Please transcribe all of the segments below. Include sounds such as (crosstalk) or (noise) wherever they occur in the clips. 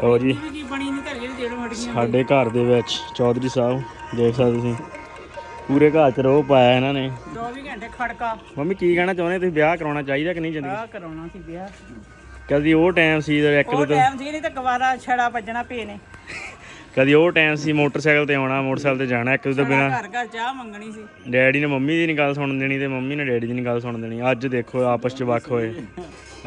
ਲਓ ਜੀ। ਕੀ ਬਣੀ ਨਹੀਂ ਦੇੜੋਂ ਸਾਡੇ ਘਰ ਦੇ ਵਿੱਚ ਚੌਧਰੀ ਸਾਹਿਬ ਦੇਖ ਸਕਦੇ ਤੁਸੀਂ। ਪੂਰੇ ਘਰ 'ਚ ਰੋਹ ਪਾਇਆ ਇਹਨਾਂ ਨੇ। 24 ਘੰਟੇ ਖੜਕਾ। ਮੰਮੀ ਕੀ ਕਹਿਣਾ ਚਾਹੁੰਦੇ? ਤੁਸੀਂ ਵਿਆਹ ਕਰਾਉਣਾ ਚਾਹੀਦਾ ਕਿ ਨਹੀਂ ਜ਼ਿੰਦਗੀ ਆ ਕਰਾਉਣਾ ਸੀ ਵਿਆਹ। ਕਦੀ ਉਹ ਟਾਈਮ ਸੀ ਜਦੋਂ ਇੱਕ ਉਹ ਦੋ ਟਾਈਮ ਸੀ ਨਹੀਂ ਤਾਂ ਗਵਾਰਾ ਛੜਾ ਵੱਜਣਾ ਪੇ ਨੇ। ਕਦੀ ਉਹ ਟਾਈਮ ਸੀ ਮੋਟਰਸਾਈਕਲ ਤੇ ਆਉਣਾ ਮੋਟਰਸਾਈਕਲ ਤੇ ਜਾਣਾ ਇੱਕ ਦੂਜੇ ਤੋਂ ਬਿਨਾ ਘਰ ਘਰ ਚਾਹ ਮੰਗਣੀ ਸੀ। ਡੈਡੀ ਨੇ ਮੰਮੀ ਦੀ ਨਹੀਂ ਗੱਲ ਸੁਣਨ ਦੇਣੀ ਤੇ ਮੰਮੀ ਨੇ ਡੈਡੀ ਦੀ ਨਹੀਂ ਗੱਲ ਸੁਣਨ ਦੇਣੀ। ਅੱਜ ਦੇਖੋ ਆਪਸ 'ਚ ਵੱਖ ਹੋਏ।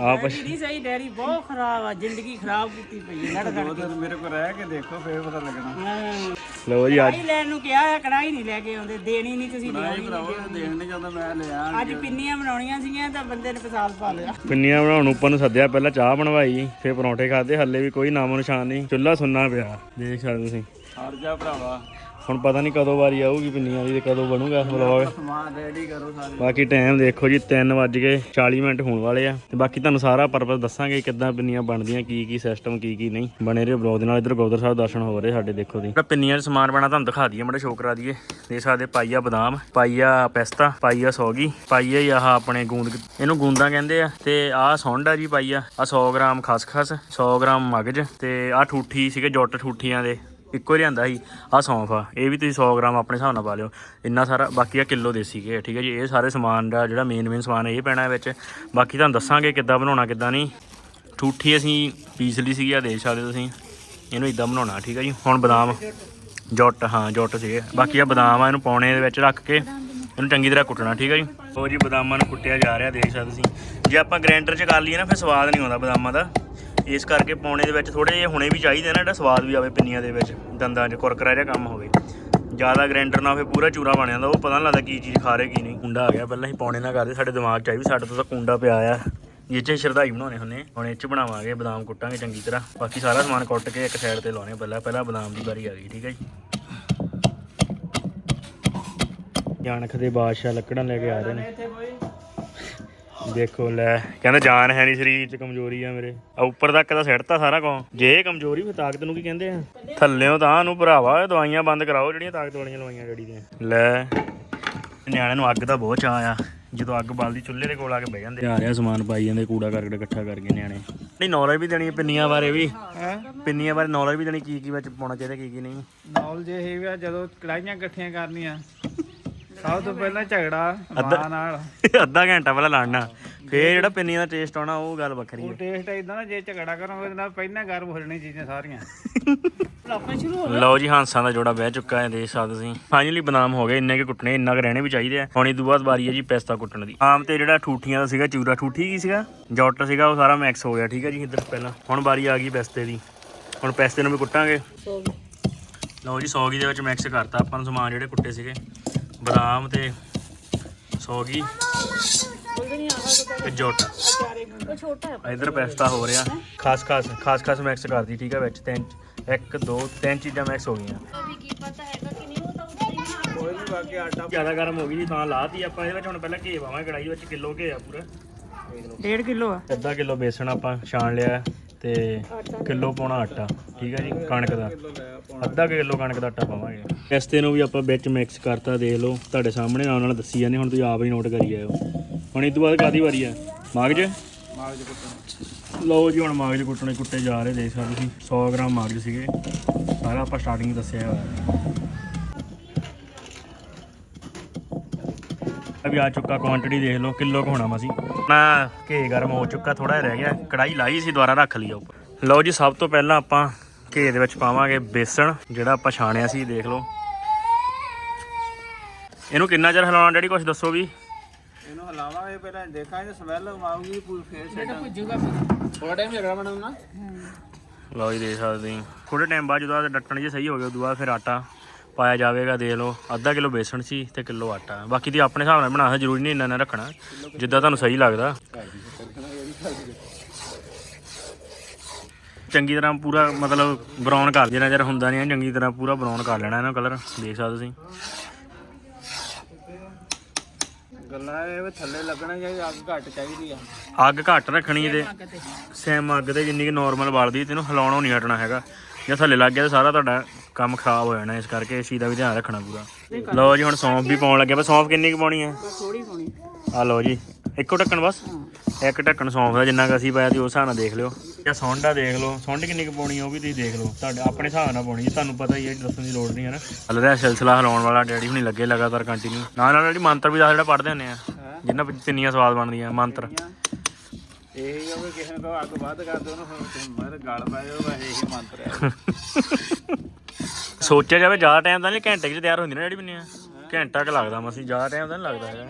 ਆਪਸ ਨਹੀਂ ਸਹੀ ਡੈਡੀ ਬਹੁਤ ਖਰਾਬ ਆ ਜ਼ਿੰਦਗੀ ਖਰਾਬ ਕੀਤੀ ਪਈ ਹੈ ਲੜ ਲੜ ਕੇ। ਮੇਰੇ ਕੋਲ ਰਹਿ ਕੇ ਦੇਖੋ ਫੇਰ ਪਤਾ ਲੱਗਣਾ। ਲਓ ਜੀ ਅੱਜ ਲੈਣ ਨੂੰ ਕਿਹਾ ਹੈ ਕੜਾਈ ਨਹੀਂ ਲੈ ਕੇ ਆਉਂਦੇ ਦੇਣੀ ਨਹੀਂ ਤੁਸੀਂ ਲਿਆਉਣੀ ਭਰਾਵਾ ਦੇਣ। ਨਹੀਂ ਜਾਂਦਾ ਮੈਂ ਲਿਆ ਅੱਜ ਪਿੰਨੀਆਂ ਬਣਾਉਣੀਆਂ ਸੀਗੀਆਂ ਤਾਂ ਬੰਦੇ ਨੇ ਪਸਾਲ ਪਾ ਲਿਆ। ਪਿੰਨੀਆਂ ਬਣਾਉਣ ਉੱਪਰ ਨੂੰ ਸੱਦਿਆ ਪਹਿਲਾਂ ਚਾਹ ਬਣਵਾਈ ਫਿਰ ਪਰੌਂਠੇ ਖਾਦੇ ਹੱਲੇ ਵੀ ਕੋਈ ਨਾਮੋ ਨਿਸ਼ਾਨ ਨਹੀਂ ਚੁੱਲ੍ਹਾ ਸੁੰਨਾ ਪਿਆ ਦੇਖ ਸਕਦੇ ਤੁਸੀਂ? ਹਟ ਜਾ ਭਰਾਵਾ। ਹੁਣ ਪਤਾ ਨਹੀਂ ਕਦੋਂ ਵਾਰੀ ਆਊਗੀ ਪਿੰਨੀਆਂ ਦੀ ਤੇ ਕਦੋਂ ਬਣੂਗਾ ਵਲੌਗ ਸਮਾਨ ਰੈਡੀ ਕਰੋ ਸਾਰੇ। ਬਾਕੀ ਟਾਈਮ ਦੇਖੋ ਜੀ 3 ਵੱਜ ਕੇ 40 ਮਿੰਟ ਹੋਣ ਵਾਲੇ ਆ। ਤੇ ਬਾਕੀ ਤੁਹਾਨੂੰ ਸਾਰਾ ਪਰਪਸ ਦੱਸਾਂਗੇ ਕਿੱਦਾਂ ਪਿੰਨੀਆਂ ਬਣਦੀਆਂ ਕੀ ਕੀ ਸਿਸਟਮ ਕੀ ਕੀ ਨਹੀਂ। ਬਣੇ ਰਹੇ ਬਲੌਗ ਦੇ ਨਾਲ ਇਧਰ ਗੋਦਰ ਸਾਹਿਬ ਦਰਸ਼ਨ ਹੋ ਰਹੇ ਸਾਡੇ ਦੇਖੋ ਦੀ ਪਿੰਨੀਆਂ ਦਾ ਸਮਾਨ ਬਣਾ ਤੁਹਾਨੂੰ ਦਿਖਾ ਦਈਏ ਮੜਾ ਸ਼ੋਅ ਕਰਾ ਦਈਏ। ਦੇ ਸਕਦੇ ਪਾਈਆ ਬਦਾਮ ਪਾਈਆ ਪਿਸਤਾ ਪਾਈਆ ਸੌਗੀ। ਪਾਈਆ ਹੀ ਆਹ ਆਪਣੇ ਗੂੰਦ ਇਹਨੂੰ ਗੂੰਦਾਂ ਕਹਿੰਦੇ ਆ। ਤੇ ਆਹ ਸੁੰਡ ਆ ਜੀ ਪਾਈਆ। ਆ 100 ਗ੍ਰਾਮ ਖਸਖਸ 100 ਗ੍ਰਾਮ ਮਗਜ ਤੇ ਆਹ ਠੂਠੀ ਸੀਗੇ ਜੁੱਟ ਠੂਠੀਆਂ ਦੇ। ਇੱਕੋ ਹੀ ਲਿਆਂਦਾ ਸੀ ਆ ਸੌਂਫ ਆ, ਇਹ ਵੀ ਤੁਸੀਂ 100 ਗ੍ਰਾਮ ਆਪਣੇ ਹਿਸਾਬ ਨਾਲ ਪਾ ਲਿਓ। ਇੰਨਾ ਸਾਰਾ, ਬਾਕੀ ਆ ਕਿਲੋ ਦੇਸੀ ਘੇ ਠੀਕ ਹੈ ਜੀ, ਇਹ ਸਾਰੇ ਸਮਾਨ ਦਾ ਜਿਹੜਾ ਮੇਨ ਮੇਨ ਸਮਾਨ ਇਹ ਪੈਣਾ ਵਿੱਚ। ਬਾਕੀ ਤੁਹਾਨੂੰ ਦੱਸਾਂਗੇ ਕਿੱਦਾਂ ਬਣਾਉਣਾ, ਕਿੱਦਾਂ ਨਹੀਂ। ਠੂਠੀ ਅਸੀਂ ਪੀਸ ਲਈ ਸੀਗੀ ਆ ਦੇਖ ਸਕਦੇ ਤੁਸੀਂ। ਇਹਨੂੰ ਇਦਾਂ ਬਣਾਉਣਾ, ਠੀਕ ਹੈ ਜੀ, ਹੁਣ ਬਦਾਮ, ਜੁੱਟ, ਹਾਂ, ਜੁੱਟ ਸੀਗੇ। ਬਾਕੀ ਆ ਬਦਾਮ ਆ, ਇਹਨੂੰ ਪੌਣੇ ਦੇ ਵਿੱਚ ਰੱਖ ਕੇ, ਇਹਨੂੰ ਚੰਗੀ ਤਰ੍ਹਾਂ ਕੁੱਟਣਾ, ਠੀਕ ਹੈ ਜੀ। ਉਹ ਜੀ, ਬਦਾਮਾਂ ਨੂੰ ਕੁੱਟਿਆ ਜਾ ਰਿਹਾ, ਦੇਖ ਸਕਦੇ ਤੁਸੀਂ। ਜੇ ਆਪਾਂ ਗ੍ਰਾਈਂਡਰ 'ਚ ਕਰ ਲਈਏ ਨਾ, ਫਿਰ ਸਵਾਦ ਨਹੀਂ ਆਉਂਦਾ ਬਦਾਮਾਂ ਦਾ। ਇਸ ਕਰਕੇ ਪੌਣੇ ਦੇ ਵਿੱਚ ਥੋੜੇ ਜਿਹੇ ਹੁਣੇ ਵੀ ਚਾਹੀਦੇ ਨਾ, ਜਿਹੜਾ ਸਵਾਦ ਵੀ ਆਵੇ ਪਿੰਨੀਆਂ ਦੇ ਵਿੱਚ, ਦੰਦਾਂ 'ਚ, ਕੁਰਕਰਾ ਜਿਹਾ ਕੰਮ ਹੋਵੇ। ਜ਼ਿਆਦਾ ਗ੍ਰਾਈਂਡਰ ਨਾਲ ਫਿਰ ਪੂਰਾ ਚੂਰਾ ਬਣ ਜਾਂਦਾ, ਉਹ ਪਤਾ ਨਹੀਂ ਲੱਗਦਾ ਕੀ ਚੀਜ਼ ਖਾ ਰਹੇ ਕੀ ਨਹੀਂ। ਕੁੰਡਾ ਆ ਗਿਆ ਪਹਿਲਾਂ ਹੀ, ਪੌਣੇ ਨਾਲ ਕਰਦੇ ਸਾਡੇ ਦਿਮਾਗ 'ਚ ਆਈ ਵੀ ਸਾਡੇ ਤੋਂ ਤਾਂ ਕੁੰਡਾ ਪਿਆ ਆ। ਇਹ 'ਚ ਸ਼ਰਦਾਈ ਬਣਾਉਣੇ ਹੁੰਨੇ ਹੁਣ ਇਹ 'ਚ ਬਣਾਵਾਂਗੇ, ਬਦਾਮ ਕੁੱਟਾਂਗੇ ਚੰਗੀ ਤਰ੍ਹਾਂ। ਬਾਕੀ ਸਾਰਾ ਸਮਾਨ ਕੁੱਟ ਕੇ ਇੱਕ ਸਾਈਡ ਤੇ ਲਾਉਣੇ ਪਹਿਲਾਂ ਪਹਿਲਾਂ ਬਦਾਮ ਦੀ ਵਾਰੀ ਆ ਗਈ, ਠੀਕ ਹੈ ਜੀ। ਜਾਨਖ ਦੇ ਬਾਦਸ਼ਾਹ ਲੱਕੜਾਂ ਲੈ ਕੇ ਆ ਰਹੇ ਨੇ। ਦੇਖੋ ਲੈ ਕਹਿੰਦਾ ਜਾਨ ਹੈ ਨਹੀਂ ਸਰੀਰ 'ਚ ਕਮਜ਼ੋਰੀ ਆ ਮੇਰੇ। ਆ ਉੱਪਰ ਤੱਕ ਤਾਂ ਸਿੱਟਤਾ ਸਾਰਾ ਕੁਝ ਜੇ ਇਹ ਕਮਜ਼ੋਰੀ ਫਿਰ ਤਾਕਤ ਨੂੰ ਕੀ ਕਹਿੰਦੇ ਆ? ਥੱਲਿਓਂ ਤਾਂ ਨੂੰ ਭਰਾਵਾ ਇਹ ਦਵਾਈਆਂ ਬੰਦ ਕਰਾਓ ਜਿਹੜੀਆਂ ਤਾਕਤ ਵਾਲੀਆਂ ਲਵਾਈਆਂ ਡੈਡੀ ਦੀਆਂ। ਲੈ ਨਿਆਣਿਆਂ ਨੂੰ ਅੱਗ ਦਾ ਬਹੁਤ ਚਾਅ ਆ। ਜਦੋਂ ਅੱਗ ਬਲਦੀ ਚੁੱਲ੍ਹੇ ਦੇ ਕੋਲ ਆ ਕੇ ਬਹਿ ਜਾਂਦੇ ਆ। ਰਿਹਾ ਸਮਾਨ ਪਾਈ ਜਾਂਦੇ ਕੂੜਾ ਕਰਕਟ ਇਕੱਠਾ ਕਰਕੇ ਨਿਆਣੇ। ਨਹੀਂ ਨੌਲੇਜ ਵੀ ਦੇਣੀ ਪਿੰਨੀਆਂ ਬਾਰੇ ਵੀ। ਪਿੰਨੀਆਂ ਬਾਰੇ ਨੌਲੇਜ ਵੀ ਦੇਣੀ ਕੀ ਕੀ ਵਿੱਚ ਪਾਉਣਾ ਚਾਹੀਦਾ ਕੀ ਕੀ ਨਹੀਂ। ਨੌਲ ਜੇ ਇਹ ਵੀ ਆ ਜਦੋਂ ਕੜਾਈਆਂ ਇਕੱਠੀਆਂ ਕਰਨੀਆਂ ਸਭ ਤੋਂ ਪਹਿਲਾਂ ਝਗੜਾ ਮਾਂ ਨਾਲ। ਅੱਧਾ ਘੰਟਾ ਪਹਿਲਾਂ ਲੜਨਾ। ਫੇਰ ਜਿਹੜਾ ਪਿੰਨੀਆਂ ਦਾ ਟੇਸਟ ਆਉਣਾ ਉਹ ਗੱਲ ਵੱਖਰੀ ਉਹ ਹੈ ਟੇਸਟ ਇਦਾਂ ਨਾ ਜੇ ਝਗੜਾ ਕਰੋਗੇ ਉਹਦੇ ਨਾਲ ਪਹਿਲਾਂ ਗਰਮ ਹੋ ਜਾਣੀ ਚੀਜ਼ਾਂ ਸਾਰੀਆਂ। ਲਾਪਾ ਸ਼ੁਰੂ ਹੋ ਲਓ ਜੀ ਹਾਂਸਾਂ ਦਾ ਜੋੜਾ ਬਹਿ ਚੁੱਕਾ ਹੈ ਦੇਖ ਸਕਦੇ ਤੁਸੀਂ। ਫਾਈਨਲੀ ਬਦਾਮ ਹੋ ਗਏ ਇੰਨੇ ਕੇ ਕੁੱਟਣੇ ਇੰਨਾ ਕੁ ਰਹਿਣੇ ਵੀ ਚਾਹੀਦੇ ਆ। ਹੁਣ ਇਹ ਤੋਂ ਬਾਅਦ ਵਾਰੀ ਹੈ ਜੀ ਪਿਸਤਾ ਕੁੱਟਣ ਦੀ। ਆਮ ਤੇ ਜਿਹੜਾ ਠੂਠੀਆਂ ਦਾ ਸੀਗਾ ਚੂਰਾ ਠੂਠੀ ਕੀ ਸੀਗਾ? ਜੌਟ ਸੀਗਾ ਉਹ ਸਾਰਾ ਮਿਕਸ ਹੋ ਗਿਆ ਠੀਕ ਹੈ ਜੀ ਇੱਧਰ ਪਹਿਲਾਂ। ਹੁਣ ਵਾਰੀ ਆ ਗਈ ਪਿਸਤੇ ਦੀ। ਹੁਣ ਪਿਸਤੇ ਨੂੰ ਵੀ ਕੁੱਟਾਂਗੇ। ਲਓ ਜੀ ਸੌਗੀ ਦੇ ਵਿੱਚ ਮਿਕਸ ਕਰਤਾ ਆਪਾਂ ਨੂੰ ਸਮਾਨ ਜਿਹੜੇ ਕੁੱਟੇ ਸੀਗੇ। ਬਦਾਮ ਤੇ ਸੌਗੀ ਤੇ ਜੌਟ। ਉਹ ਛੋਟਾ ਹੈ ਇਧਰ ਪਿਸਤਾ ਹੋ ਰਿਹਾ। ਖਾਸ ਖਾਸ ਖਾਸ ਖਾਸ ਮਿਕਸ ਕਰਦੀ ਠੀਕ ਹੈ ਵਿੱਚ ਤਿੰਨ ਇੱਕ ਦੋ ਤਿੰਨ ਚੀਜ਼ਾਂ ਮਿਕਸ ਹੋ ਗਈਆਂ। ਅਭੀ ਕੀ ਪਤਾ ਹੈਗਾ ਕਿ ਨਹੀਂ ਉਹ ਤਾਂ ਉੱਤੇ ਕੋਈ ਨਹੀਂ ਬਾਕੀ ਆਟਾ ਜ਼ਿਆਦਾ ਗਰਮ ਹੋ ਗਈ ਜੀ ਤਾਂ ਲਾਤੀ ਆਪਾਂ ਇਹਦੇ ਵਿੱਚ ਹੁਣ ਪਹਿਲਾਂ ਘੇ ਪਾਵਾਂਗੇ ਕੜਾਈ ਵਿੱਚ ਕਿਲੋ ਘੇ ਆ ਪੂਰਾ। 1.5 ਕਿਲੋ ਆ। ਅੱਧਾ ਕਿਲੋ ਬੇਸਣ ਆਪਾਂ ਛਾਣ ਲਿਆ। ਤੇ ਕਿਲੋ ਪਾਉਣਾ ਆਟਾ ਠੀਕ ਹੈ ਜੀ ਕਣਕ ਦਾ। ਅੱਧਾ ਕਿਲੋ ਕਣਕ ਦਾ ਆਟਾ ਪਾਵਾਂਗੇ। ਪਿਸਤੇ ਨੂੰ ਵੀ ਆਪਾਂ ਵਿੱਚ ਮਿਕਸ ਕਰਤਾ ਦੇਖ ਲਓ ਤੁਹਾਡੇ ਸਾਹਮਣੇ ਨਾਲ ਨਾਲ ਦੱਸੀ ਜਾਂਦੇ ਹੁਣ ਤੁਸੀਂ ਆਪ ਹੀ ਨੋਟ ਕਰੀ ਜਾਇਓ। ਹੁਣ ਇਹ ਤੋਂ ਬਾਅਦ ਕਾਦੀ ਵਾਰੀ ਆ ਮਗਜ ਚ? ਕੁੱਟਣਾ। ਲਓ ਜੀ ਹੁਣ ਮਗਜ ਕੁੱਟਣੇ ਕੁੱਟੇ ਜਾ ਰਹੇ ਦੇਖ ਸਕਦੇ ਤੁਸੀਂ 100 ਗ੍ਰਾਮ ਮਗਜ ਸੀਗੇ। ਸਾਰਾ ਆਪਾਂ ਸਟਾਰਟਿੰਗ ਦੱਸਿਆ ਹੋਇਆ। ਅਭੀ ਆ ਚੁੱਕਾ ਕੁਆਂਟੀਟੀ ਦੇਖ ਲਓ ਕਿਲੋ ਕੁ ਹੋਣਾ ਮਸੀ। ਨਾ ਘੇ ਗਰਮ ਹੋ ਚੁੱਕਾ ਥੋੜਾ ਰਹਿ ਗਿਆ ਕੜਾਈ ਲਾਈ ਸੀ ਦੁਬਾਰਾ ਰੱਖ ਲਈ ਆ ਉੱਪਰ। ਲਓ ਜੀ ਸਭ ਤੋਂ ਪਹਿਲਾਂ ਆਪਾਂ ਘੇ ਦੇ ਵਿੱਚ ਪਾਵਾਂਗੇ ਬੇਸਣ ਜਿਹੜਾ ਆਪਾਂ ਛਾਣਿਆ ਸੀ ਦੇਖ ਲਓ। ਇਹਨੂੰ ਕਿੰਨਾ ਚਿਰ ਹਿਲਾਉਣਾ ਡੈਡੀ ਕੁਝ ਦੱਸੋ ਵੀ? ਇਹਨੂੰ ਹਲਾਵਾਂਗੇ ਪਹਿਲਾਂ ਦੇਖਾਂਗੇ ਸਮੈਲ ਆਊਗੀ ਪੂਰੀ ਫੇਰ ਛੱਡਾਂ ਭੁੱਜੂਗਾ ਥੋੜਾ ਟਾਈਮ ਝਗੜਾ ਬਣਾਉਣਾ। ਲਓ ਜੀ ਦੇਖ ਸਕਦੇ ਹੋ ਥੋੜੇ ਟਾਈਮ ਬਾਅਦ ਜਦੋਂ ਆਹ ਡੱਟਣ ਜੇ ਸਹੀ ਹੋ ਗਏ ਉਦੋਂ ਬਾਅਦ ਫਿਰ ਆਟਾ। ਪਾਇਆ ਜਾਵੇਗਾ ਦੇਖ ਲਓ ਅੱਧਾ ਕਿਲੋ ਬੇਸਣ ਸੀ ਤੇ ਕਿਲੋ ਆਟਾ। ਬਾਕੀ ਦੀ ਆਪਣੇ ਹਿਸਾਬ ਨਾਲ ਬਣਾਉਣਾ ਜ਼ਰੂਰੀ ਨਹੀਂ ਇੰਨਾ ਨਾ ਰੱਖਣਾ ਜਿੱਦਾਂ ਤੁਹਾਨੂੰ ਸਹੀ ਲੱਗਦਾ। ਚੰਗੀ ਤਰ੍ਹਾਂ ਪੂਰਾ ਮਤਲਬ ਬਰਾਊਨ ਕਰ ਦੇਣਾ ਜਰ ਹੁੰਦਾ ਨਹੀਂ ਚੰਗੀ ਤਰ੍ਹਾਂ ਪੂਰਾ ਬਰਾਊਨ ਕਰ ਲੈਣਾ ਇਹਨਾਂ ਕਲਰ ਦੇਖ ਸਕਦੇ ਤੁਸੀਂ। ਗੱਲਾਂ ਇਹ ਥੱਲੇ ਲੱਗਣਾ ਚਾਹੀਦਾ ਅੱਗ ਘੱਟ ਚਾਹੀਦੀ ਆ। ਅੱਗ ਘੱਟ ਰੱਖਣੀ ਤੇ ਸੈਮ ਅੱਗ ਤੇ ਜਿੰਨੀ ਕਿ ਨਾਰਮਲ ਬਲਦੀ ਤੈਨੂੰ ਹਿਲਾਉਣੋਂ ਨਹੀਂ ਹਟਣਾ ਹੈਗਾ। ਜੇ ਥੱਲੇ ਲੱਗ ਗਿਆ ਤਾਂ ਸਾਰਾ ਤੁਹਾਡਾ ਕੰਮ ਖਰਾਬ ਹੋ ਜਾਣਾ ਇਸ ਕਰਕੇ ਇਸ ਚੀਜ਼ ਦਾ ਵੀ ਧਿਆਨ ਰੱਖਣਾ ਪੂਰਾ। ਲਓ ਜੀ ਹੁਣ ਸੌਂਫ ਵੀ ਪਾਉਣ ਲੱਗੇ ਪਰ ਸੌਂਫ ਕਿੰਨੀ ਕੁ ਪਾਉਣੀ ਹੈ? ਥੋੜੀ ਹੋਣੀ ਆ ਲਓ ਜੀ ਇੱਕੋ ਢੱਕਣ ਬਸ? ਇੱਕ ਢੱਕਣ ਸੌਂਫ ਦਾ ਜਿੰਨਾ ਕੁ ਅਸੀਂ ਪਾਇਆ ਸੀ ਉਸ ਹਿਸਾਬ ਨਾਲ ਦੇਖ ਲਿਓ। ਜਾਂ ਸੌਂਡਾ ਦੇਖ ਲਓ ਸੌਂਡ ਕਿੰਨੀ ਕੁ ਪਾਉਣੀ ਉਹ ਵੀ ਤੁਸੀਂ ਦੇਖ ਲਓ। ਤੁਹਾਡੇ ਆਪਣੇ ਹਿਸਾਬ ਨਾਲ ਪਾਉਣੀ ਹੈ ਤੁਹਾਨੂੰ ਪਤਾ ਹੀ ਹੈ ਦੱਸਣ ਦੀ ਲੋੜ ਨਹੀਂ ਹੈ ਨਾ। ਚੱਲ ਰਿਹਾ ਸਿਲਸਿਲਾ ਹਿਲਾਉਣ ਵਾਲਾ ਡੈਡੀ ਹੁਣੀ ਲੱਗੇ ਲਗਾਤਾਰ ਕੰਟੀਨਿਊ ਨਾਲ ਨਾਲ ਜਿਹੜੀ ਮੰਤਰ ਵੀ ਦੱਸ ਜਿਹੜਾ ਪੜ੍ਹਦੇ ਹੁੰਦੇ ਆ ਜਿੰਨਾ ਵਿੱਚ ਪਿੰਨੀਆਂ ਸਵਾਦ ਬਣਦੀਆਂ ਮੰਤਰ। ਇਹ ਹੀ ਆ ਵੀ ਕਿਸੇ ਨੂੰ ਅੱਗ ਵੱਧ ਕਰ ਦੋ ਉਹਨੂੰ ਫਿਰ ਮਰ ਗਲ ਪੈ ਜਾਓ ਬਸ ਇਹੀ ਮੰਤਰ ਹੈ (laughs) ਸੋਚਿਆ ਜਾਵੇ, ਜ਼ਿਆਦਾ ਟਾਈਮ ਤਾਂ ਨਹੀਂ, ਘੰਟੇ 'ਚ ਤਿਆਰ ਹੁੰਦੀ ਨਾ ਜਿਹੜੀ ਪਿੰਨੀਆਂ ਘੰਟਾ ਕੁ ਲੱਗਦਾ ਮਸੀਂ, ਜ਼ਿਆਦਾ ਟਾਈਮ ਤਾਂ ਨਹੀਂ ਲੱਗਦਾ ਹੈਗਾ।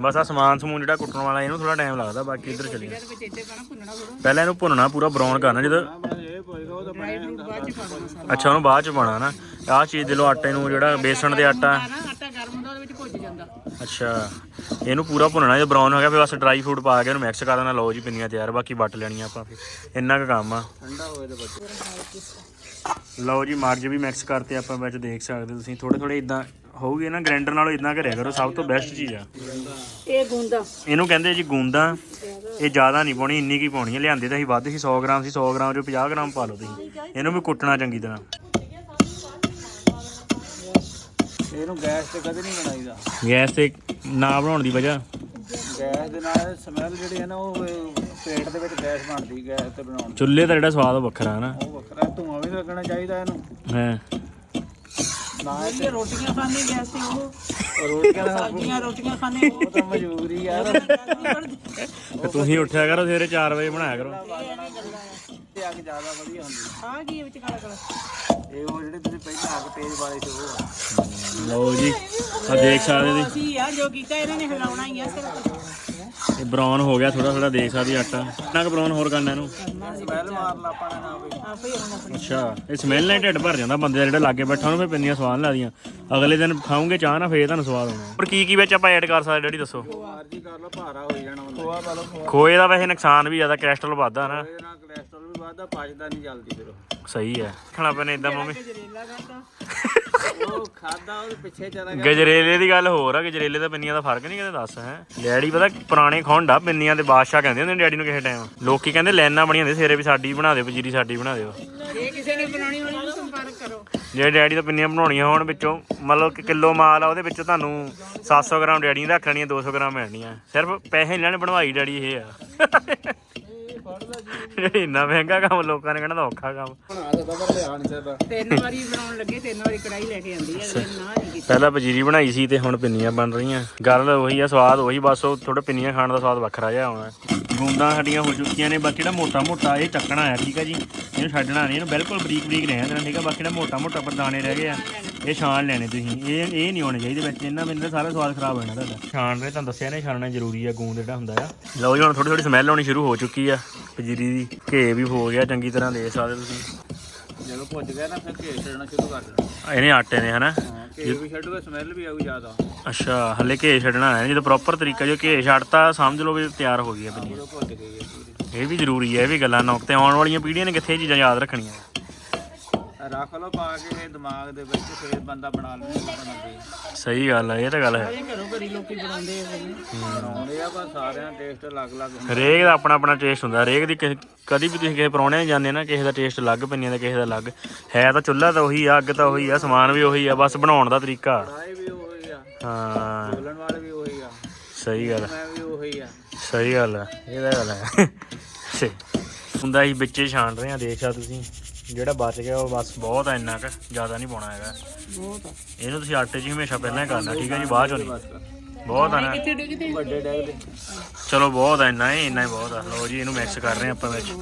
ਬਸ ਆ ਸਮਾਨ ਸਮੂਨ ਜਿਹੜਾ ਕੁੱਟਣ ਵਾਲਾ, ਇਹਨੂੰ ਥੋੜਾ ਟਾਈਮ ਲੱਗਦਾ, ਬਾਕੀ ਇੱਧਰ ਚੱਲੀ ਪਹਿਲਾਂ ਇਹਨੂੰ ਭੁੰਨਣਾ, ਪੂਰਾ ਬਰਾਊਨ ਕਰਨਾ, ਜਦੋਂ ਅੱਛਾ, ਉਹਨੂੰ ਬਾਅਦ ਚ ਪਾਣਾ ਨਾ। ਆਹ ਚੀਜ਼ ਦੇ ਲੋ ਆਟੇ ਨੂੰ ਜਿਹੜਾ ਬੇਸਣ ਦੇ ਆਟਾ। ਆਟਾ ਗਰਮ ਹੁੰਦਾ ਉਹਦੇ ਵਿੱਚ ਭੁੱਜ ਜਾਂਦਾ ਅੱਛਾ, ਇਹਨੂੰ ਪੂਰਾ ਭੁੰਨਣਾ, ਜਦੋਂ ਬਰਾਊਨ ਹੋ ਗਿਆ, ਫਿਰ ਬਸ ਡਰਾਈ ਫਰੂਟ ਪਾ ਕੇ ਉਹਨੂੰ ਮਿਕਸ ਕਰ ਦੇਣਾ। ਲਓ ਜੀ, ਪਿੰਨੀਆਂ ਤਿਆਰ, ਬਾਕੀ ਵੱਟ ਲੈਣੀਆਂ ਆਪਾਂ ਇੰਨਾ ਕੁ ਕੰਮ ਆ। ਠੰਡਾ ਹੋਏ ਤਾਂ ਬੱਚੇ ਲਓ ਜੀ ਮਰਜ ਵੀ ਮਿਕਸ ਕਰਤੇ ਆਪਾਂ ਵਿੱਚ ਦੇਖ ਸਕਦੇ ਹੋ ਤੁਸੀਂ। ਥੋੜੇ ਥੋੜੇ ਇਦਾਂ ਹੋਊਗੇ ਨਾ ਗ੍ਰਾਈਂਡਰ ਨਾਲੋਂ ਇਦਾਂ ਕਰਿਆ ਕਰੋ ਸਭ ਤੋਂ ਬੈਸਟ ਚੀਜ਼ ਆ। ਇਹ ਗੁੰਦਾ। ਇਹਨੂੰ ਕਹਿੰਦੇ ਜੀ ਗੂੰਦਾਂ। ਇਹ ਜ਼ਿਆਦਾ ਨਹੀਂ ਪਾਉਣੀ ਇੰਨੀ ਕੀ ਪਾਉਣੀ ਹੈ ਲਿਆਂਦੇ ਤਾਂ ਅਸੀਂ ਵੱਧ ਸੀ 100 ਗ੍ਰਾਮ ਸੀ 100 ਗ੍ਰਾਮ ਚੋਂ 50 ਗ੍ਰਾਮ ਪਾ ਲਓ ਤੁਸੀਂ। ਇਹਨੂੰ ਵੀ ਕੁੱਟਣਾ ਚੰਗੀ ਤਰ੍ਹਾਂ। ਇਹਨੂੰ ਗੈਸ ਤੇ ਕਦੇ ਨਹੀਂ ਬਣਾਈਦਾ। ਗੈਸ ਤੇ ਨਾ ਬਣਾਉਣ ਦੀ ਵਜ੍ਹਾ। ਗੈਸ ਦੇ ਨਾਲ ਸਮੈਲ ਜਿਹੜੀ ਹੈ ਨਾ ਉਹ ਪੇਟ ਦੇ ਵਿੱਚ ਗੈਸ ਬਣਦੀ ਗੈਸ ਤੇ ਬਣਾਉਣ ਦੀ। ਚੁੱਲ੍ਹੇ ਦਾ ਜਿਹੜਾ ਸਵਾਦ ਉਹ ਵੱਖਰਾ ਹੈ ਨਾ। ਉਹ ਵੱਖਰਾ ਧੂਆਂ ਵੀ ਲੱਗਣਾ ਚਾਹੀਦਾ ਇਹਨੂੰ। ਹੈ। ਨਾ ਇਹ ਰੋਟੀਆਂ ਖਾਣੇ ਗੈਸ ਤੇ ਉਹ। ਰੋਟੀਆਂ ਦਾ ਸਬਜ਼ੀਆਂ ਰੋਟੀਆਂ ਖਾਣੇ ਉਹ। ਤਾਂ ਮਜਬੂਰੀ ਯਾਰ ਤੇ ਤੁਸੀਂ ਉੱਠਿਆ ਕਰੋ ਸਵੇਰੇ 4 ਵਜੇ ਬਣਾਇਆ ਕਰੋ। ਤੇ ਅੱਗ ਜ਼ਿਆਦਾ ਵਧੀਆ ਹੁੰਦੀ ਆ। ਕੀ ਵਿੱਚ ਕਾਲਾ ਕਾਲਾ? ਇਹ ਉਹ ਜਿਹੜੇ ਤੁਸੀਂ ਪਹਿਲਾਂ ਅੱਗ ਤੇਜ਼ ਵਾਲੇ ਸੀ ਉਹ ਆ। ਲਓ ਜੀ ਆ ਦੇਖ ਸਕਦੇ ਜੀ। ਅਸੀਂ ਆ ਜੋ ਕੀਤਾ ਇਹਨਾਂ ਨੇ ਹਿਲਾਉਣਾ ਹੀ ਆ ਸਿਰਫ। ਇਹ ਬਰਾਊਨ ਹੋ ਗਿਆ ਥੋੜਾ ਥੋੜਾ ਦੇਖ ਸਕਦੇ ਆਟਾ। ਕਿੰਨਾ ਕੁ ਬਰਾਊਨ ਹੋਰ ਕਰਨਾ ਇਹਨੂੰ? ਸਮੈਲ ਮਾਰ ਲਾ ਪਾਣਾ ਨਾ ਹੋਵੇ ਆਪੇ ਹੀ ਹੋਣਾ ਆਪਣੀ। ਅੱਛਾ ਇਹ ਸਮੈਲ ਨਾਲ ਹੀ ਢਿੱਡ ਭਰ ਜਾਂਦਾ ਬੰਦੇ ਦਾ ਜਿਹੜਾ ਲਾਗੇ ਬੈਠਾ ਉਹਨੂੰ ਫਿਰ ਪਿੰਨੀਆਂ ਸਵਾਦ ਲੱਗਦੀਆਂ। ਅਗਲੇ ਦਿਨ ਖਾਓਗੇ ਚਾਹ ਨਾ ਫੇਰ ਤੁਹਾਨੂੰ ਸਵਾਦ ਆਉਣਾ ਪਰ ਕੀ ਕੀ ਵਿੱਚ ਆਪਾਂ ਐਡ ਕਰ ਸਕਦੇ ਡੈਡੀ ਦੱਸੋ? ਮਰਜ਼ੀ ਕਰ ਲਓ ਭਾਰਾ ਹੋ ਜਾਣਾ ਹੁੰਦਾ ਖੋਆ ਪਾ ਲਓ ਖੋਆ ਖੋਏ ਦਾ ਵੈਸੇ ਨੁਕਸਾਨ ਵੀ ਜ਼ਿਆਦਾ ਕੈਸਟਰੋਲ ਵੱਧਦਾ ਨਾ। ਇਹਦੇ ਨਾਲ ਕੋਲੇਸਟ੍ਰੋਲ ਵੀ ਵੱਧਦਾ ਪਚਦਾ ਨਹੀਂ ਜਲਦੀ ਫਿਰ ਉਹ। ਸਹੀ ਹੈ। ਖਾਣਾ ਪੈਣਾ ਇਦਾਂ ਮੰਮੀ ਜਰੇਲਾ ਕਰਦਾ ਉਹ ਖਾਦਾ ਉਹਦੇ ਪਿੱਛੇ ਚਲਾ ਗਿਆ। ਗਜਰੇਲੇ ਦੀ ਗੱਲ ਹੋਰ ਆ ਗਜਰੇਲੇ ਤੇ ਪਿੰਨੀਆਂ ਦਾ ਫ਼ਰਕ ਨਹੀਂ ਕਿਤੇ ਦੱਸ ਹੈ। ਡੈਡੀ ਪਤਾ ਪੁਰਾਣੇ ਖੌਂਡਾ ਪਿੰਨੀਆਂ ਦੇ ਬਾਦਸ਼ਾਹ ਕਹਿੰਦੇ ਹੁੰਦੇ ਨੇ ਡੈਡੀ ਨੂੰ ਕਿਸੇ ਟਾਈਮ ਲੋਕੀ ਕਹਿੰਦੇ ਲੈਣਾ ਬਣੀਆਂ ਹੁੰਦੇ ਸਵੇਰੇ ਵੀ ਸਾਡੀ ਬਣਾ ਦਿਓ ਪਜੀਰੀ ਸਾਡੀ ਬਣਾ ਦਿਓ। ਜੇ ਕਿਸੇ ਨੇ ਬਣਾਉਣੀ ਹੋਣੀ ਤਾਂ ਸੰਪਰਕ ਕਰੋ। ਜੇ ਡੈਡੀ ਤੋਂ ਪਿੰਨੀਆਂ ਬਣਾਉਣੀਆਂ ਹੋਣ ਵਿੱਚੋਂ ਮਤਲਬ ਕਿ ਕਿਲੋ ਮਾਲ ਆ ਉਹਦੇ ਵਿੱਚੋਂ ਤੁਹਾਨੂੰ 700 ਗ੍ਰਾਮ ਡੈਡੀ ਨੇ ਰੱਖ ਲੈਣੀਆਂ 200 ਗ੍ਰਾਮ ਮਿਲਣੀਆਂ ਸਿਰਫ ਪੈਸੇ ਨਹੀਂ ਲੈਣੇ ਬਣਵਾਈ ਡੈਡੀ ਇਹ ਆ। ਇੰਨਾ ਮਹਿੰਗਾ ਕੰਮ ਲੋਕਾਂ ਨੇ ਕਹਿਣਾ ਔਖਾ ਕੰਮ। ਬਣਾ ਦਿੱਤਾ ਪਰ ਲਿਆ ਨਹੀਂ ਸਕਦਾ। ਤਿੰਨ ਵਾਰੀ ਬਣਾਉਣ ਲੱਗੇ ਤਿੰਨ ਵਾਰੀ ਕੜਾਈ ਲੈ ਕੇ ਆਂਦੀ ਆ ਅਗਲੇ ਨੇ ਨਾ ਨਹੀਂ ਕੀਤੀ। ਪਹਿਲਾਂ ਪਜੀਰੀ ਬਣਾਈ ਸੀ ਤੇ ਹੁਣ ਪਿੰਨੀਆਂ ਬਣ ਰਹੀਆਂ। ਗੱਲ ਉਹੀ ਆ ਸਵਾਦ ਉਹੀ ਬਸ ਉਹ ਥੋੜਾ ਪਿੰਨੀਆਂ ਖਾਣ ਦਾ ਸਵਾਦ ਵੱਖਰਾ ਜਿਹਾ ਆਉਣਾ। ਗੂੰਦਾਂ ਸਾਡੀਆਂ ਹੋ ਚੁੱਕੀਆਂ ਨੇ ਬਾਕੀ ਜਿਹੜਾ ਮੋਟਾ ਮੋਟਾ ਇਹ ਚੱਕਣਾ ਆ ਠੀਕ ਆ ਜੀ। ਇਹਨੂੰ ਛੱਡਣਾ ਨਹੀਂ ਇਹਨੂੰ ਬਿਲਕੁਲ ਬਰੀਕ ਬਰੀਕ ਰਹਿਣ ਦੇਣਾ ਠੀਕ ਆ? ਬਾਕੀ ਜਿਹੜਾ ਮੋਟਾ ਮੋਟਾ ਪਰ ਦਾਣੇ ਰਹਿ ਗਏ ਆ। ਇਹ ਛਾਣ ਲੈਣੇ ਤੁਸੀਂ। ਇਹ ਇਹ ਨਹੀਂ ਹੋਣੇ ਚਾਹੀਦੇ ਵਿੱਚ। ਇਹਨਾਂ ਬਿੰਦੇ ਸਾਰਾ ਸਵਾਦ ਖਰਾਬ ਹੋ ਜਾਣਾ ਤੁਹਾਡਾ। ਛਾਣ ਦੇ ਤੁਹਾਨੂੰ ਦੱਸਿਆ ਨੇ ਛਾਣਨਾ ਜ਼ਰੂਰੀ ਆ ਗੂੰਦ ਜਿਹੜਾ ਹੁੰਦਾ ਆ। ਲਓ ਜੀ ਹੁਣ ਥੋੜੀ ਥੋੜੀ ਸਮੈਲ ਆਉਣੀ ਸ਼ੁਰੂ ਹੋ ਚੁੱਕੀ ਆ। ਪਜੀਰੀ ਦੀ ਘੇ ਵੀ ਹੋ ਗਿਆ ਚੰਗੀ ਤਰ੍ਹਾਂ ਦੇ ਸਕਦੇ ਤੁਸੀਂ। ਜਦੋਂ ਭੁੱਜ ਗਿਆ ਨਾ ਫਿਰ ਘੇ ਛੱਡਣਾ ਸ਼ੁਰੂ ਕਰ ਦੇਣਾ। ਇਹਨੇ ਆਟੇ ਨੇ ਹਨਾ? ਘੇ ਵੀ ਛੱਡੂਗਾ ਸਮੈਲ ਵੀ ਆਊ ਜ਼ਿਆਦਾ। ਅੱਛਾ ਹਲੇ ਘੇ ਛੱਡਣਾ ਹੈ। ਜਦੋਂ ਪ੍ਰੋਪਰ ਤਰੀਕਾ ਜੋ ਘੇ ਛੱਡਤਾ ਸਮਝ ਲਓ ਵੀ ਤਿਆਰ ਹੋ ਗਈ ਹੈ ਪਨੀਰ ਇਹ ਵੀ ਜ਼ਰੂਰੀ ਹੈ ਇਹ ਵੀ ਗੱਲਾਂ। ਨੌਕ ਤੇ ਆਉਣ ਵਾਲੀਆਂ ਪੀੜ੍ਹੀਆਂ ਨੇ ਕਿੱਥੇ ਇਹ ਚੀਜ਼ਾਂ ਯਾਦ ਰੱਖਣੀਆਂ? ਰੱਖ ਲਓ ਪਾ ਕੇ ਇਹ ਦਿਮਾਗ ਦੇ ਵਿੱਚ ਫਿਰ ਬੰਦਾ ਬਣਾ ਲੈਂਦਾ ਬਣਾਉਂਦੇ ਸਹੀ ਗੱਲ ਹੈ ਇਹ ਤਾਂ ਗੱਲ ਹੈ। ਘਰੋਂ ਘਰੀ ਲੋਕੀ ਬਣਾਉਂਦੇ ਆ ਬਣਾਉਂਦੇ ਆ ਪਰ ਸਾਰਿਆਂ ਟੇਸਟ ਅਲੱਗ-ਅਲੱਗ ਹੁੰਦਾ। ਹਰੇਕ ਦਾ ਆਪਣਾ ਆਪਣਾ ਟੇਸਟ ਹੁੰਦਾ। ਹਰੇਕ ਦੀ ਕਿਸੇ- ਕਦੀ ਵੀ ਤੁਸੀਂ ਕਿਸੇ ਪਰੌਣੇ ਜਾਂਦੇ ਨਾ ਕਿਸੇ ਦਾ ਟੇਸਟ ਅਲੱਗ ਪੈਂਦੀਆਂ ਦਾ ਕਿਸੇ ਦਾ ਅਲੱਗ। ਹੈ ਤਾਂ ਚੁੱਲ੍ਹਾ ਤਾਂ ਉਹੀ ਆ ਅੱਗ ਤਾਂ ਉਹੀ ਆ ਸਮਾਨ ਵੀ ਉਹੀ ਆ ਬਸ ਬਣਾਉਣ ਦਾ ਤਰੀਕਾ। ਰਾਏ ਵੀ ਉਹੀ ਆ। ਹਾਂ। ਬੋਲਣ ਵਾਲੇ ਵੀ ਉਹੀ ਆ। ਸਹੀ ਗੱਲ ਮੈਂ ਵੀ ਉਹੀ ਆ। ਸਹੀ ਗੱਲ ਹੈ ਇਹ ਤਾਂ ਗੱਲ ਹੈ ਸੇ ਹੁੰਦਾ ਹੀ ਵਿੱਚੇ ਛਾਣ ਰਹੇ ਆ ਦੇਖਿਆ ਤੁਸੀਂ। ਜਿਹੜਾ ਬਚ ਗਿਆ ਉਹ ਬਸ ਬਹੁਤ ਆ ਇੰਨਾ ਕੁ ਜ਼ਿਆਦਾ ਨਹੀਂ ਪਾਉਣਾ ਹੈਗਾ। ਬਹੁਤ ਆ। ਇਹਨੂੰ ਤੁਸੀਂ ਆਟੇ 'ਚ ਹੀ ਹਮੇਸ਼ਾ ਪਹਿਲਾਂ ਹੀ ਕਰਨਾ ਠੀਕ ਹੈ ਜੀ? ਬਾਅਦ 'ਚੋਂ ਨਹੀਂ। ਬਹੁਤ ਆ ਨਾ। ਕਿੱਥੇ ਡਿੱਗਦੇ ਵੱਡੇ ਡੈਗ ਦੇ ਚਲੋ ਬਹੁਤ ਆ ਇੰਨਾ ਹੀ ਇੰਨਾ ਹੀ ਬਹੁਤ ਆ। ਲਓ ਜੀ ਇਹਨੂੰ ਮਿਕਸ ਕਰ ਰਹੇ ਆ ਆਪਾਂ ਵਿੱਚ।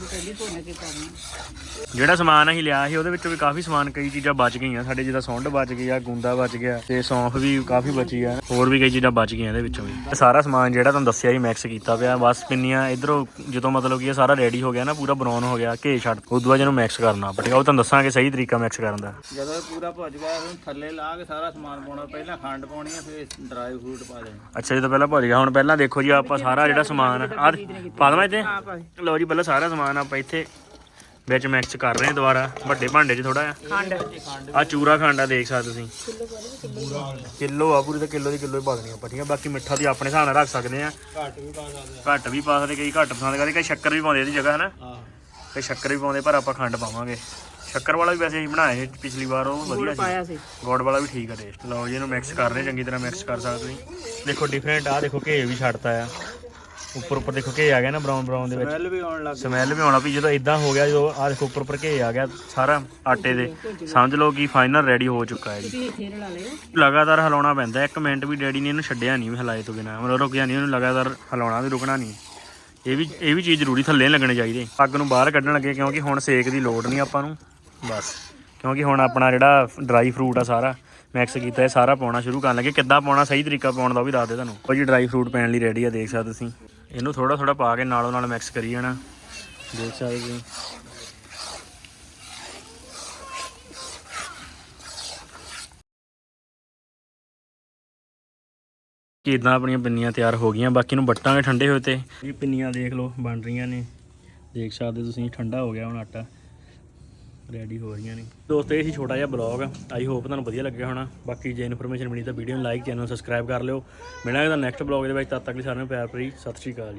ਜਿਹੜਾ ਸਮਾਨ ਅਸੀਂ ਲਿਆ ਸੀ ਉਹਦੇ ਵਿੱਚੋਂ ਵੀ ਕਾਫੀ ਸਮਾਨ ਕਈ ਚੀਜ਼ਾਂ ਬਚ ਗਈਆਂ। ਸਾਡੇ ਜਿੱਦਾਂ ਸੁੰਡ ਬਚ ਗਈ ਆ ਗੁੰਦਾ ਬਚ ਗਿਆ ਤੇ ਸੌਂਫ ਵੀ ਕਾਫੀ ਬਚੀ ਆ। ਹੋਰ ਵੀ ਕਈ ਚੀਜ਼ਾਂ ਬਚ ਗਈਆਂ ਇਹਦੇ ਵਿੱਚੋਂ ਵੀ। ਇਹ ਸਾਰਾ ਸਮਾਨ ਜਿਹੜਾ ਤੁਹਾਨੂੰ ਦੱਸਿਆ ਸੀ ਮਿਕਸ ਕੀਤਾ ਪਿਆ। ਬਸ ਪਿੰਨੀਆਂ ਇਧਰੋਂ ਜਦੋਂ ਮਤਲਬ ਕਿ ਇਹ ਸਾਰਾ ਰੈਡੀ ਹੋ ਗਿਆ ਨਾ ਪੂਰਾ ਬਰਾਊਨ ਹੋ ਗਿਆ ਘੇ ਛੱਡ ਉਦੋਂ ਬਾਅਦ ਇਹਨੂੰ ਮਿਕਸ ਕਰਨਾ ਪੜੇਗਾ ਉਹ ਤੁਹਾਨੂੰ ਦੱਸਾਂਗੇ ਸਹੀ ਤਰੀਕਾ ਮਿਕਸ ਕਰਨ ਦਾ। ਜਦੋਂ ਇਹ ਪੂਰਾ ਭੁੱਜ ਗਿਆ ਥੱਲੇ ਲਾ ਕੇ ਸਾਰਾ ਸਮਾਨ ਪਾਉਣਾ। ਪਹਿਲਾਂ ਖੰਡ ਪਾਉਣੀ ਆ ਫਿਰ ਡਰਾਈ ਫਰੂਟ ਪਾ ਦੇਣਾ। ਅੱਛਾ ਜਦੋਂ ਪਹਿਲਾਂ ਭੁੱਜ ਗਿਆ। ਹੁਣ ਪਹਿਲਾਂ ਦੇਖੋ ਜੀ ਆਪਾਂ ਸਾਰਾ ਜਿਹੜਾ ਸਮਾਨ ਆ ਪਾ ਦਵਾਂ ਇੱਥੇ? ਆ ਲਓ ਜੀ ਪਹਿਲਾਂ ਸਾਰਾ ਸਮਾਨ ਆਪਾਂ ਇੱਥੇ ਵਿੱਚ ਮਿਕਸ ਕਰ ਰਹੇ ਹਾਂ ਦੁਬਾਰਾ। ਵੱਡੇ ਭਾਂਡੇ 'ਚ ਥੋੜਾ ਜਿਹਾ। ਖੰਡ। ਆ ਚੂਰਾ ਖਾਂਡਾ ਦੇਖ ਸਕਦੇ ਤੁਸੀਂ। ਕਿਲੋ ਆ ਪੂਰੀ ਤਾਂ ਕਿਲੋ ਦੀ ਕਿਲੋ ਹੀ ਪਾ ਦੇਣੀ ਆਪਾਂ ਠੀਕ ਆ? ਬਾਕੀ ਮਿੱਠਾ ਦੀ ਆਪਣੇ ਹਿਸਾਬ ਨਾਲ ਰੱਖ ਸਕਦੇ ਆ ਘੱਟ ਵੀ ਪਾ ਸਕਦੇ ਘੱਟ ਵੀ ਪਾ ਸਕਦੇ ਕਈ ਘੱਟ ਪਸੰਦ ਕਰਦੇ ਕਈ ਸ਼ੱਕਰ ਵੀ ਪਾਉਂਦੇ ਇਹਦੀ ਜਗ੍ਹਾ ਹਨਾ? ਹਾਂ। ਕਈ ਸ਼ੱਕਰ ਵੀ ਪਾਉਂਦੇ ਪਰ ਆਪਾਂ ਖੰਡ ਪਾਵਾਂਗੇ। ਸ਼ੱਕਰ ਵਾਲਾ ਵੀ ਵੈਸੇ ਅਸੀਂ ਬਣਾਇਆ ਸੀ ਪਿਛਲੀ ਵਾਰ ਉਹ ਵਧੀਆ ਸੀ। ਪਾਇਆ ਸੀ। ਗੋੜ ਵਾਲਾ ਵੀ ਠੀਕ ਆ ਟੇਸਟ ਲਓ ਜੀ ਇਹਨੂੰ ਮਿਕਸ ਕਰ ਰਹੇ ਚੰਗੀ ਤਰ੍ਹਾਂ ਮਿਕਸ ਕਰ ਸਕਦੇ ਤੁਸੀਂ ਦੇਖੋ ਡਿਫਰੈਂਟ ਆ ਦੇਖੋ ਘੇ ਵੀ ਛੱਡਤਾ ਆ। ਉੱਪਰ ਉੱਪਰ ਦੇਖੋ ਘੇ ਆ ਗਿਆ ਨਾ ਬਰਾਊਨ ਬਰਾਊਨ ਦੇ ਵਿੱਚ। ਸਮੈਲ ਵੀ ਆਉਣ ਲੱਗ ਸਮੈਲ ਵੀ ਆਉਣਾ ਵੀ ਜਦੋਂ ਇਦਾਂ ਹੋ ਗਿਆ ਜਦੋਂ ਆਹ ਦੇਖੋ ਉੱਪਰ ਉੱਪਰ ਘੇ ਆ ਗਿਆ ਸਾਰਾ ਆਟੇ ਦੇ। ਸਮਝ ਲਓ ਕਿ ਫਾਈਨਲ ਰੈਡੀ ਹੋ ਚੁੱਕਾ ਹੈ ਜੀ। ਤੁਸੀਂ ਲਿਓ। ਲਗਾਤਾਰ ਹਿਲਾਉਣਾ ਪੈਂਦਾ ਇੱਕ ਮਿੰਟ ਵੀ ਡੈਡੀ ਨੇ ਇਹਨੂੰ ਛੱਡਿਆ ਨਹੀਂ ਵੀ ਹਿਲਾਏ ਤੋਂ ਬਿਨਾ। ਮਤਲਬ ਰੁਕਿਆ ਨਹੀਂ ਉਹਨੂੰ ਲਗਾਤਾਰ ਹਿਲਾਉਣਾ ਵੀ ਰੁਕਣਾ ਨਹੀਂ। ਇਹ ਵੀ ਇਹ ਵੀ ਚੀਜ਼ ਜ਼ਰੂਰੀ ਥੱਲੇ ਨੀ ਲੱਗਣੇ ਚਾਹੀਦੇ। ਅੱਗ ਨੂੰ ਬਾਹਰ ਕੱਢਣ ਲੱਗੇ ਕਿਉਂਕਿ ਹੁਣ ਸੇਕ ਦੀ ਲੋੜ ਨਹੀਂ ਆਪਾਂ ਨੂੰ। ਬਸ। ਕਿਉਂਕਿ ਹੁਣ ਆਪਣਾ ਜਿਹੜਾ ਡਰਾਈ ਫਰੂਟ ਆ ਸਾਰਾ ਮਿਕਸ ਕੀਤਾ, ਇਹ ਸਾਰਾ ਪਾਉਣਾ ਸ਼ੁਰੂ ਕਰਨ ਲੱਗੇ। ਕਿੱਦਾਂ ਪਾਉਣਾ, ਸਹੀ ਤਰੀਕਾ ਪਾਉਣ ਦਾ ਉਹ ਵੀ ਦੱਸ ਦੇ ਤੁਹਾਨੂੰ। ਉਹ ਜੀ ਡਰਾਈ ਫਰੂਟ ਪੈਣ ਲਈ ਰੈਡੀ ਆ, ਦੇਖ ਸਕਦੇ ਤੁਸੀਂ। ਇਹਨੂੰ ਥੋੜਾ ਥੋੜਾ ਪਾ ਕੇ ਨਾਲੋਂ ਨਾਲ ਮਿਕਸ ਕਰੀ ਜਾਣਾ। ਦੇਖ ਸਕਦੇ ਤੁਸੀਂ। ਕਿ ਇਦਾਂ ਆਪਣੀਆਂ ਪਿੰਨੀਆਂ ਤਿਆਰ ਹੋ ਗਈਆਂ, ਬਾਕੀ ਨੂੰ ਵੱਟਾਂਗੇ ਠੰਡੇ ਹੋਏ ਤੇ। ਇਹ ਪਿੰਨੀਆਂ ਦੇਖ ਲਓ, ਬਣ ਰਹੀਆਂ ਨੇ। ਦੇਖ ਸਕਦੇ ਤੁਸੀਂ, ਠੰਡਾ ਹੋ ਗਿਆ ਹੁਣ ਆਟਾ। ਰੈਡੀ ਹੋ ਰਹੀਆਂ ਨੇ। ਦੋਸਤੋ, ਇਹ ਸੀ ਛੋਟਾ ਜਿਹਾ ਬਲੌਗ ਆਈ ਹੋਪ ਤੁਹਾਨੂੰ ਵਧੀਆ ਲੱਗਿਆ ਹੋਣਾ। ਬਾਕੀ ਜੇ ਇਨਫੋਰਮੇਸ਼ਨ ਮਿਲੀ ਤਾਂ ਵੀਡੀਓ ਨੂੰ ਲਾਈਕ ਚੈਨਲ ਨੂੰ ਸਬਸਕ੍ਰਾਈਬ ਕਰ ਲਿਓ। ਮਿਲਾਂਗੇ ਤਾਂ ਨੈਕਸਟ ਬਲੌਗ ਦੇ ਵਿੱਚ। ਤਦ ਤੱਕ ਲਈ ਸਾਰਿਆਂ ਨੂੰ ਪਿਆਰ ਭਰੀ। ਸਤਿ ਸ਼੍ਰੀ ਅਕਾਲ। ਜੀ